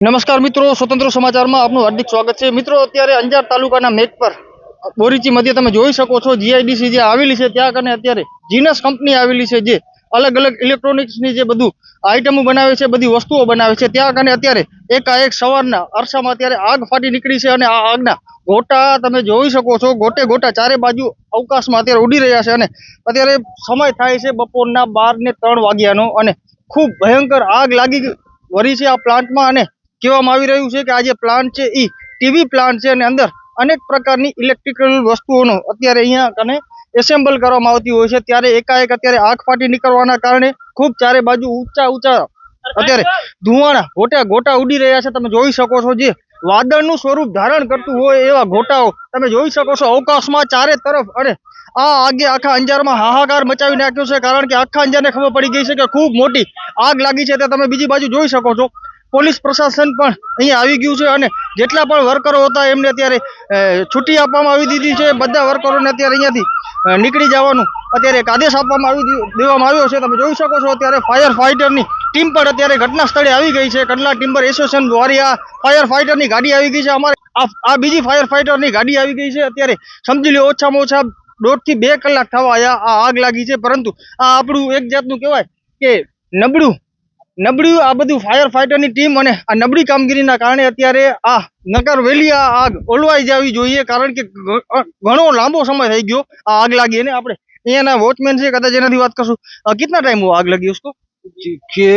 નમસ્કાર મિત્રો, સ્વતંત્ર સમાચારમાં આપનું હાર્દિક સ્વાગત છે. મિત્રો, અત્યારે અંજાર તાલુકાના મેઘ પર, બોરીચી મધ્ય તમે જોઈ શકો છો જીઆઈડીસી જે આવેલી છે, ત્યાં કને અત્યારે જીનસ કંપની આવેલી છે, જે અલગ અલગ ઇલેક્ટ્રોનિક્સની જે બધું આઇટમો બનાવે છે, બધી વસ્તુઓ બનાવે છે. ત્યાં કને અત્યારે એકાએક સવારના અરસામાં અત્યારે આગ ફાટી નીકળી છે અને આ આગના ગોટા તમે જોઈ શકો છો, ગોટે ગોટા ચારે બાજુ અવકાશમાં અત્યારે ઉડી રહ્યા છે અને અત્યારે સમય થાય છે બપોરના બાર ને ત્રણ વાગ્યાનો અને ખૂબ ભયંકર આગ લાગી વરી છે આ પ્લાન્ટમાં અને કહેવામાં આવી રહ્યું છે કે આ જે પ્લાન્ટ છે એ ટીવી પ્લાન્ટ છે અને અંદર અનેક પ્રકારની ઇલેક્ટ્રિકલ વસ્તુઓનો અત્યારે અહીંયા કને એસેમ્બલ કરવામાં આવતી હોય છે. ત્યારે એકાએક અત્યારે આગ ફાટી નીકળવાના કારણે ખૂબ ચારે બાજુ ઊંચા ઊંચા અત્યારે ધુવાણા ગોટા ગોટા ઉડી રહ્યા છે. તમે જોઈ શકો છો જે વાદળનું સ્વરૂપ ધારણ કરતું હોય એવા ગોટાઓ તમે જોઈ શકો છો. અવકાશમાં ચારે તરફ અને આ આગે આખા અંજારમાં હાહાકાર મચાવી નાખ્યો છે. કારણ કે આખા અંજારને ખબર પડી ગઈ છે કે ખૂબ મોટી આગ લાગી છે. તે તમે બીજી બાજુ જોઈ શકો છો. પોલીસ પ્રશાસન પણ અહીંયા આવી ગયું છે અને જેટલા પણ વર્કરો હતા એમને અત્યારે છૂટી આપવામાં આવી દીધી છે. બધા વર્કરોને અત્યારે અહીંયાથી નીકળી જવાનું. અત્યારે એક આદેશ આપવામાં આવી દેવામાં આવ્યો છે. તમે જોઈ શકો છો, અત્યારે ફાયર ફાઇટરની ટીમ પણ અત્યારે ઘટના સ્થળે આવી ગઈ છે. કંડલા ટિમ્બર એસોસિએશન દ્વારા આ ફાયર ફાઇટરની ગાડી આવી ગઈ છે. અમારે આ બીજી ફાયર ફાઇટરની ગાડી આવી ગઈ છે. અત્યારે સમજી લો, ઓછામાં ઓછા દોઢથી બે કલાક થવા આ આગ લાગી છે. પરંતુ આ આપણું એક જાતનું કહેવાય કે નબળું નબળું આ બધું ફાયર ફાઇટરની ટીમ અને આ નબળી કામગીરીના કારણે અત્યારે આ નકર વેલી આ આગ ઓલવાઈ જવી જોઈએ કારણ કે ઘ- અ, ઘણો લાંબો સમય થઈ ગયો આ આગ લાગી અને આપણે અહીંયાના વોચમેન છે કદાચ એનાથી વાત કરશું અ, कितना टाइम हुआ आग लगी उसको कि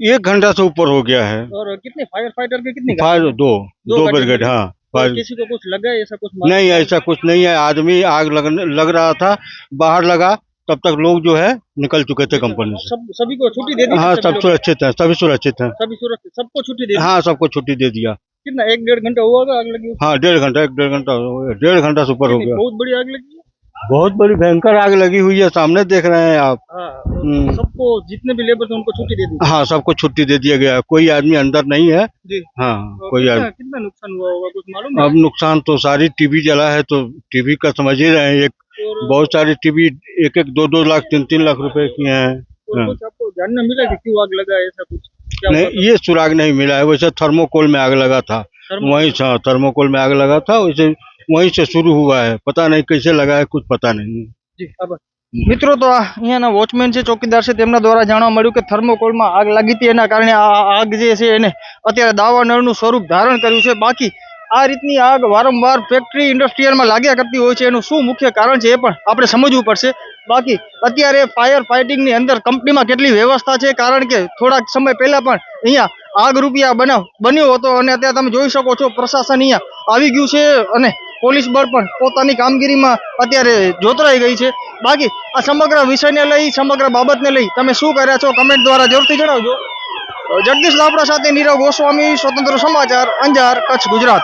एक घंटा से ऊपर हो गया है और कितने फायर फाइटर के कितनी फायर दो दो दो गाड़ी ब्रिगेड हाँ और फायर किसी को कुछ लगा है ऐसा कुछ मालूम? नहीं ऐसा कुछ नहीं है आदमी आग लगने लग रहा था बाहर लगा तब तक लोग जो है निकल चुके थे कंपनी से। सब सभी को छुट्टी दे दी हाँ सब सुरक्षित है सभी सुरक्षित है। सभी सुरक्षित सबको छुट्टी दे दी। हाँ सबको छुट्टी दे दिया। कितना एक डेढ़ घंटा हुआ होगा आग लगी? हाँ डेढ़ घंटा एक डेढ़ घंटा डेढ़ घंटा से ऊपर हो गया। बहुत बड़ी आग लगी बहुत बड़ी भयंकर आग लगी हुई है सामने देख रहे हैं आप। हाँ हम्म। सबको जितने भी लेबर थे उनको छुट्टी दे दी। हाँ सबको छुट्टी दे दिया गया। कोई आदमी अंदर नहीं है। जी। हाँ तो कोई आदमी कितना नुकसान हुआ होगा कुछ मालूम अब नुकसान तो सारी टीवी जला है तो टीवी का समझ ही रहे हैं एक बहुत सारी टीवी एक एक दो दो लाख तीन तीन लाख रुपए की हैं और हाँ। कुछ आपको जानने मिला कि क्यों आग लगा ऐसा कुछ क्या हुआ नहीं ये सुराग नहीं मिला है वैसे थर्मोकोल में आग लगा था थर्मो- वहीं से हाँ, थर्मोकोल में आग लगा था वैसे वहीं से शुरू हुआ है पता नहीं कैसे लगा है कुछ पता नहीं જી આભાર મિત્રો તો આ અહીંયાના વોચમેન છે ચોકીદાર છે તેમના દ્વારા જાણવા મળ્યું કે થર્મોકોલમાં આગ લાગી હતી એના કારણે આ આગ જે છે એને અત્યારે દાવાનળનું સ્વરૂપ ધારણ કર્યું છે બાકી આ રીતની આગ વારંવાર ફેક્ટરી ઇન્ડસ્ટ્રીયલમાં લાગ્યા કરતી હોય છે. એનું શું મુખ્ય કારણ છે એ પણ આપણે સમજવું પડશે. બાકી અત્યારે ફાયર ફાઇટિંગની અંદર કંપનીમાં કેટલી વ્યવસ્થા છે? કારણ કે થોડાક સમય પહેલા પણ અહીંયા આગ રૂપિયા બનાવ બન્યો હતો અને અત્યારે તમે જોઈ શકો છો પ્રશાસન અહીંયા આવી ગયું છે અને પોલીસ બળ પણ પોતાની કામગીરીમાં અત્યારે જોતરાઈ ગઈ છે. બાકી આ સમગ્ર વિષયને લઈ, સમગ્ર બાબતને લઈ તમે શું કર્યા છો? કમેન્ટ દ્વારા જરૂરથી જણાવજો. જગદીશ લાપડા સાથે નીરવ ગોસ્વામી, સ્વતંત્ર સમાચાર, અંજાર, કચ્છ, ગુજરાત.